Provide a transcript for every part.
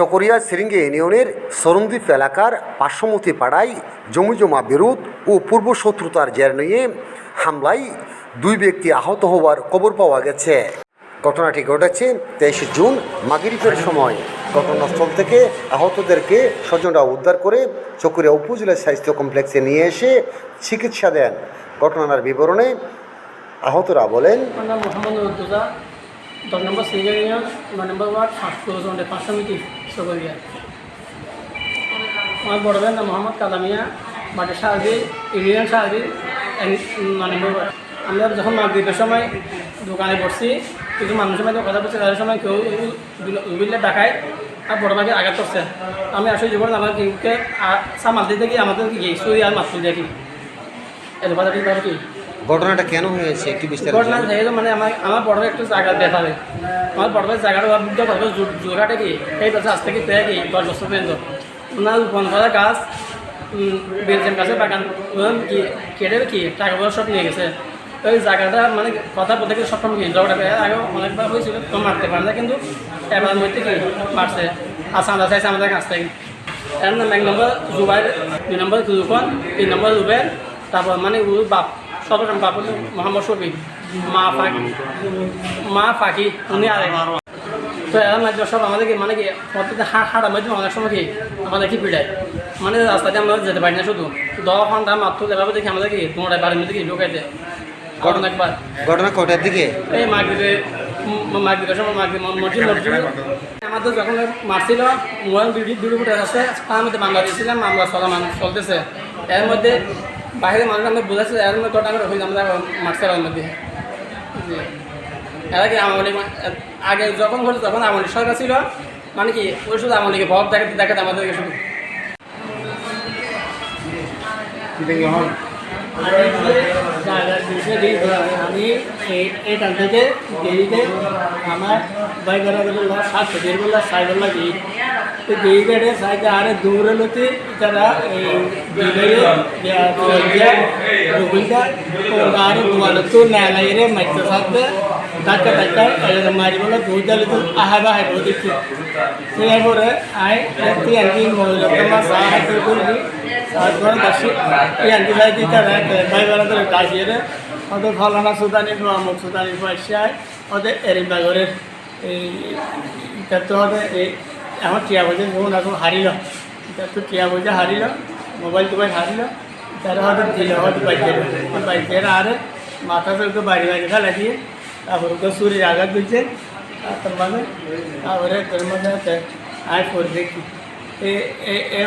চকরিয়া সিরিঙ্গে ইউনিয়নের সরন্দীপ এলাকার পার্শ্বমতি পাড়ায় জমিজমা বিরোধ ও পূর্ব শত্রুতার জের নিয়ে হামলায় দুই ব্যক্তি আহত হওয়ার খবর পাওয়া গেছে। ঘটনাটি ঘটেছে তেইশে জুন মাগরিবের সময়। ঘটনাস্থল থেকে আহতদেরকে স্বজনরা উদ্ধার করে চকরিয়া উপজেলা স্বাস্থ্য কমপ্লেক্সে নিয়ে এসে চিকিৎসা দেন। ঘটনার বিবরণে আহতরা বলেন দশ নম্বর নয় নম্বর ওয়ার্ড জন্ডে পাঁচশো মিটি সকরিয়া আমার বড় ভাইয়ের নাম মোহাম্মদ কালামিয়া বাড়ির সাহাবি, ইউনিয়ন নম্বর ওয়ার্ড আমরা যখন মাগরীবের সময় দোকানে বসছি, কিছু মানুষের মধ্যে কথা বলছি, তাদের সময় কেউ উবিল্লা ডাকায় আর বড় ভাইকে আঘাত করছে। আমি আসলে জীবন আমার কেউকে সামাল দিতে গিয়ে আমাদের কি সুরি আর মাত্র দেখি। এর কথা কি? ঘটনাটা কেন হয়েছে? একটু বিস্তারিত ঘটনা তো মানে আমার আমার বড় একটু জায়গা ব্যাপারে আমার বড় জায়গাটা বুঝতে পারব জোরঘাটে কি এই বছর আজ থেকে পেয়ে কি দশ বছর পর্যন্ত। ওনার বন করা গাছ বেলচেন গাছের বাগান কি কেটে কি টাকা পয়সা সব নিয়ে গেছে। ওই জায়গাটা মানে কথা বলতে গেলে সবসময় কি ঝগড়া পেয়ে আগে অনেকবার হয়েছিল তো মারতে পারে না কিন্তু এবার মধ্যে কি মারছে। আর সান্দা চাইছে আমাদের কাছ থেকে। এর নাম এক নম্বর জুবাইর দুই নম্বর জুকন তিন নম্বর জুবের তারপর মানে ওর বাপ। বাপ হলো মোহাম্মদ শফি মা ফাঁকি মা ফাঁকি উনি আরেক তো এর মাধ্যমে সব আমাদেরকে মানে কি প্রত্যেকটা হাট হাটার মাধ্যমে অনেক সময় কি আমাদের কি পিড়ায়। মানে রাস্তাতে আমরা যেতে পারি না শুধু। দশ ঘণ্টা মাত্র এভাবে দেখি আমাদের কি তোমার বাড়ির মধ্যে কি ঢুকাইতে ঘটনা একবার ঘটনা কটার দিকে? এই মাগরিবে মাগরিবের সময় মাগরিব মসজিদ মসজিদ আমাদের যখন মারছিল মোবাইল ভিডিও ভিডিও ফুটে আছে তার মধ্যে মামলা দিয়েছিলাম মামলা চলা মানুষ চলতেছে। এর মধ্যে বাইরে মানুষ আমরা বোঝাচ্ছে এর মধ্যে কটা আমরা হইলাম আমরা মারছে এর মধ্যে। এর আগে আমলি আগে যখন ঘটে তখন আমলি সরকার ছিল মানে কি ওই শুধু আমলিকে ভব দেখাতে দেখাতে আমাদেরকে শুধু। আমি এই- এইখান থেকে গেইটে আমার বাইক সাতশো দেড় বেলা সাড়ে বেলা তো গেইটে সাইডে আরে দূরে লতি তারা এই আরে দুয়ারে তো নেলাই রে মাইতে সাথে ধাক্কা ধাক্কা মারি বলে দুই জালি তো আহা বাহাই দেখছি এরপরে আই তুই আনকি মহিলা তোমার সাহায্য করবি তারপরে দাসি এই আনকি যাই দিতে ভাই পয়সা আমার টিয়া বলছে যেমন এখন হারিল। তো টিয়া বলছে, হারিল। মোবাইল টোবাইল হারিল। তারা হয়তো দিল, হয়তো বাইকের বাইকের আরে, মাথা তো বাড়ি বাড়ি ফেলা দিয়ে তারপর ওকে শরীর আঘাত দিচ্ছে তার মানে? তারপরে তোর মধ্যে আয় করে দেখি এ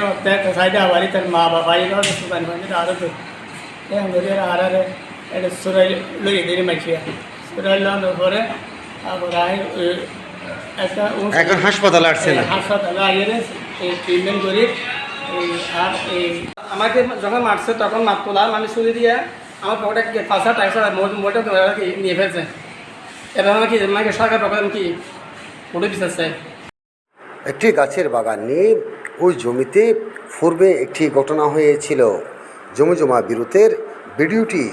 সাইডে আবারই তার মা বাবা রকম সুদানি মানে আরও তো। এ আমাদের আর আর, এটা সুরাই লই দিলি মাইছিয়া সুরাই লানোর পরে, তারপরে একটা এখন হাসপাতালে আইয়ে ট্রিটমেন্ট করি। আর এই আমাকে যখন মারছে তখন মাপ তোলা মানে শুরু দিয়ে আমার পকেটে পাঁচশো টাকা মোটা নিয়ে ফেলছে। এবার আমার কি আমাকে সরকার পকেট কি পুরো বিশ্বাস একটি গাছের বাগান নিয়ে ওই জমিতে পূর্বে একটি ঘটনা হয়েছিল। জমি জমা বিরোধের ভিডিওটি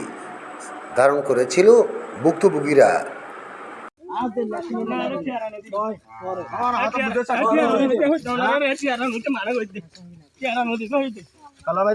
ধারণ করেছিল ভুক্তভোগীরা। কালা ভাই